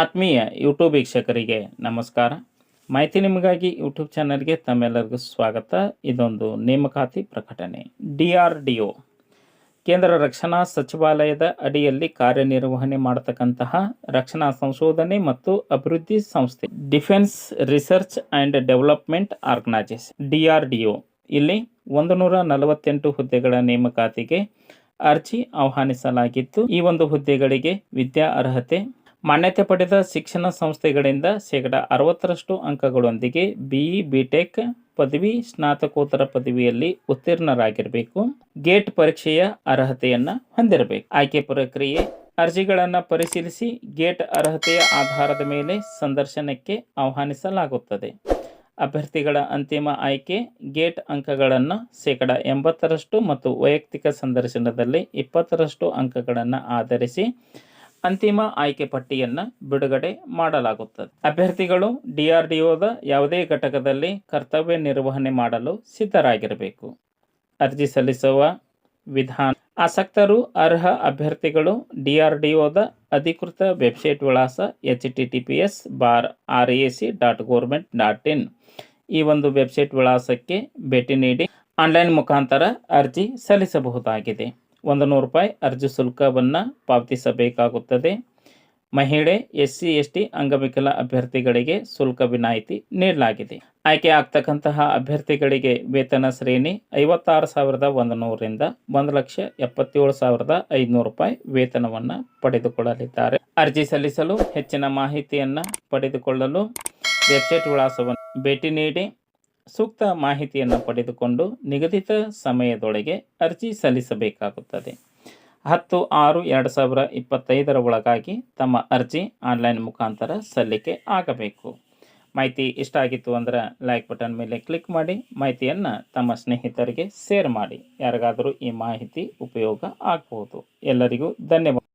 ಆತ್ಮೀಯ ಯೂಟ್ಯೂಬ್ ವೀಕ್ಷಕರಿಗೆ ನಮಸ್ಕಾರ. ಮಾಹಿತಿ ನಿಮಗಾಗಿ ಯೂಟ್ಯೂಬ್ ಚಾನಲ್ಗೆ ತಮ್ಮೆಲ್ಲರಿಗೂ ಸ್ವಾಗತ. ಇದೊಂದು ನೇಮಕಾತಿ ಪ್ರಕಟಣೆ. D R D O. ಕೇಂದ್ರ ರಕ್ಷಣಾ ಸಚಿವಾಲಯದ ಅಡಿಯಲ್ಲಿ ಕಾರ್ಯನಿರ್ವಹಣೆ ಮಾಡತಕ್ಕಂತಹ ರಕ್ಷಣಾ ಸಂಶೋಧನೆ ಮತ್ತು ಅಭಿವೃದ್ಧಿ ಸಂಸ್ಥೆ defence research and development organisation D R D O. ಇಲ್ಲಿ ಒಂದು ನೂರ ನಲವತ್ತೆಂಟು ಹುದ್ದೆಗಳ ನೇಮಕಾತಿಗೆ ಅರ್ಜಿ ಆಹ್ವಾನಿಸಲಾಗಿತ್ತು. ಈ ಒಂದು ಹುದ್ದೆಗಳಿಗೆ ವಿದ್ಯಾ ಅರ್ಹತೆ ಮಾನ್ಯತೆ ಪಡೆದ ಶಿಕ್ಷಣ ಸಂಸ್ಥೆಗಳಿಂದ ಶೇಕಡ ಅರವತ್ತರಷ್ಟು ಅಂಕಗಳೊಂದಿಗೆ ಬಿಇ ಬಿಟೆಕ್ ಪದವಿ, ಸ್ನಾತಕೋತ್ತರ ಪದವಿಯಲ್ಲಿ ಉತ್ತೀರ್ಣರಾಗಿರಬೇಕು. ಗೇಟ್ ಪರೀಕ್ಷೆಯ ಅರ್ಹತೆಯನ್ನು ಹೊಂದಿರಬೇಕು. ಆಯ್ಕೆ ಪ್ರಕ್ರಿಯೆ ಅರ್ಜಿಗಳನ್ನು ಪರಿಶೀಲಿಸಿ ಗೇಟ್ ಅರ್ಹತೆಯ ಆಧಾರದ ಮೇಲೆ ಸಂದರ್ಶನಕ್ಕೆ ಆಹ್ವಾನಿಸಲಾಗುತ್ತದೆ. ಅಭ್ಯರ್ಥಿಗಳ ಅಂತಿಮ ಆಯ್ಕೆ ಗೇಟ್ ಅಂಕಗಳನ್ನು ಶೇಕಡ ಎಂಬತ್ತರಷ್ಟು ಮತ್ತು ವೈಯಕ್ತಿಕ ಸಂದರ್ಶನದಲ್ಲಿ ಇಪ್ಪತ್ತರಷ್ಟು ಅಂಕಗಳನ್ನು ಆಧರಿಸಿ ಅಂತಿಮ ಆಯ್ಕೆ ಪಟ್ಟಿಯನ್ನು ಬಿಡುಗಡೆ ಮಾಡಲಾಗುತ್ತದೆ. ಅಭ್ಯರ್ಥಿಗಳು ಡಿಆರ್ಡಿಒದ ಯಾವುದೇ ಘಟಕದಲ್ಲಿ ಕರ್ತವ್ಯ ನಿರ್ವಹಣೆ ಮಾಡಲು ಸಿದ್ಧರಾಗಿರಬೇಕು. ಅರ್ಜಿ ಸಲ್ಲಿಸುವ ವಿಧಾನ. ಆಸಕ್ತರು ಅರ್ಹ ಅಭ್ಯರ್ಥಿಗಳು ಡಿಆರ್ಡಿಒದ ಅಧಿಕೃತ ವೆಬ್ಸೈಟ್ ವಿಳಾಸ H T T P S bar R A C dot government dot in. ಈ ಒಂದು ವೆಬ್ಸೈಟ್ ವಿಳಾಸಕ್ಕೆ ಭೇಟಿ ನೀಡಿ ಆನ್ಲೈನ್ ಮುಖಾಂತರ ಅರ್ಜಿ ಸಲ್ಲಿಸಬಹುದಾಗಿದೆ. ಒಂದು ನೂರು ರೂಪಾಯಿ ಅರ್ಜಿ ಶುಲ್ಕವನ್ನು ಪಾವತಿಸಬೇಕಾಗುತ್ತದೆ. ಮಹಿಳೆ ಎಸ್ ಸಿ ಎಸ್ ಟಿ ಅಂಗವಿಕಲ ಅಭ್ಯರ್ಥಿಗಳಿಗೆ ಶುಲ್ಕ ವಿನಾಯಿತಿ ನೀಡಲಾಗಿದೆ. ಆಯ್ಕೆ ಆಗ್ತಕ್ಕಂತಹ ಅಭ್ಯರ್ಥಿಗಳಿಗೆ ವೇತನ ಶ್ರೇಣಿ ಐವತ್ತಾರು ಸಾವಿರದ ಒಂದು ನೂರರಿಂದ ಒಂದು ಲಕ್ಷ ಎಪ್ಪತ್ತೇಳು ಸಾವಿರದ ಐದುನೂರು ರೂಪಾಯಿ ವೇತನವನ್ನು ಪಡೆದುಕೊಳ್ಳಲಿದ್ದಾರೆ. ಅರ್ಜಿ ಸಲ್ಲಿಸಲು ಹೆಚ್ಚಿನ ಮಾಹಿತಿಯನ್ನು ಪಡೆದುಕೊಳ್ಳಲು ವೆಬ್ಸೈಟ್ ವಿಳಾಸವನ್ನು ಭೇಟಿ ನೀಡಿ. ಸೂಕ್ತ ಮಾಹಿತಿಯನ್ನು ಪಡೆದುಕೊಂಡು ನಿಗದಿತ ಸಮಯದೊಳಗೆ ಅರ್ಜಿ ಸಲ್ಲಿಸಬೇಕಾಗುತ್ತದೆ. ಹತ್ತು ಆರು ಎರಡು ಸಾವಿರ ಇಪ್ಪತ್ತೈದರ ಒಳಗಾಗಿ ತಮ್ಮ ಅರ್ಜಿ ಆನ್ಲೈನ್ ಮುಖಾಂತರ ಸಲ್ಲಿಕೆ ಆಗಬೇಕು. ಮಾಹಿತಿ ಇಷ್ಟ ಆಗಿತ್ತು ಅಂದ್ರೆ ಲೈಕ್ ಬಟನ್ ಮೇಲೆ ಕ್ಲಿಕ್ ಮಾಡಿ, ಮಾಹಿತಿಯನ್ನು ತಮ್ಮ ಸ್ನೇಹಿತರಿಗೆ ಶೇರ್ ಮಾಡಿ. ಯಾರಿಗಾದರೂ ಈ ಮಾಹಿತಿ ಉಪಯೋಗ ಆಗ್ಬೋದು. ಎಲ್ಲರಿಗೂ ಧನ್ಯವಾದ.